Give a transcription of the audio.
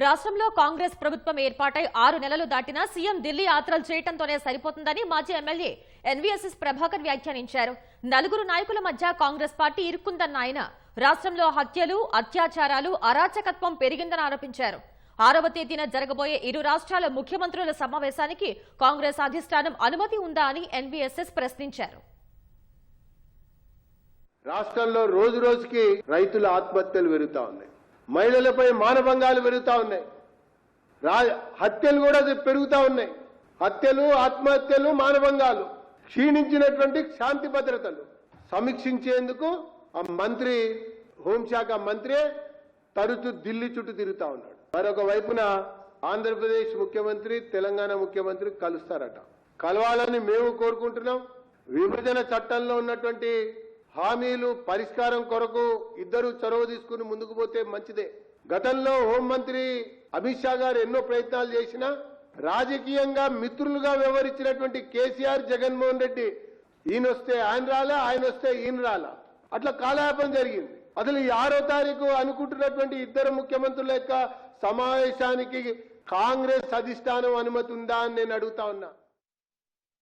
రాష్ట్రంలో కాంగ్రెస్ ప్రభుత్వం ఏర్పాటై ఆరు నెలలు దాటినా సీఎం ఢిల్లీ యాత్రలు చేయడంతోనే సరిపోతుందని మాజీ ఎమ్మెల్యే ఎన్వీఎస్ఎస్ ప్రభాకర్ వ్యాఖ్యానించారు. నలుగురు నాయకుల మధ్య కాంగ్రెస్ పార్టీ ఇరుక్కుందన్న ఆయన. రాష్ట్రంలో హత్యలు అత్యాచారాలు అరాచకత్వం పెరిగిందని ఆరోపించారు. ఆరవ తేదీన జరగబోయే ఇరు రాష్ట్రాల ముఖ్యమంత్రుల సమావేశానికి కాంగ్రెస్ అధిష్టానం అనుమతి ఉందా అని ఎన్వీఎస్ఎస్ ప్రశ్నించారు. రాష్ట్రంలో రోజు రోజుకి రైతుల ఆత్మహత్యలు పెరుగుతా ఉన్నాయి. మహిళలపై మానభంగాలు పెరుగుతా ఉన్నాయి. హత్యలు కూడా పెరుగుతా ఉన్నాయి. హత్యలు ఆత్మహత్యలు మానభంగాలు క్షీణించినటువంటి శాంతి భద్రతలు సమీక్షించేందుకు ఆ మంత్రి హోంశాఖ మంత్రి తరచు ఢిల్లీ చుట్టూ తిరుగుతా ఉన్నాడు. మరొక వైపున ఆంధ్రప్రదేశ్ ముఖ్యమంత్రి తెలంగాణ ముఖ్యమంత్రి కలుస్తారట. కలవాలని మేము కోరుకుంటున్నాం. విభజన చట్టంలో ఉన్నటువంటి హామీలు పరిష్కారం కొరకు ఇద్దరు చొరవ తీసుకుని ముందుకు పోతే మంచిదే. గతంలో హోంమంత్రి అమిత్ షా గారు ఎన్నో ప్రయత్నాలు చేసినా రాజకీయంగా మిత్రులుగా వ్యవహరించినటువంటి కేసీఆర్ జగన్మోహన్ రెడ్డి ఈయన వస్తే ఆయన రాలా ఆయన వస్తే ఈయన రాలా? అట్లా కాలయాపన జరిగింది. అసలు ఈ ఆరో తారీఖు అనుకుంటున్నటువంటి ఇద్దరు ముఖ్యమంత్రుల యొక్క సమావేశానికి కాంగ్రెస్ అధిష్టానం అనుమతి ఉందా అని నేను అడుగుతా ఉన్నా.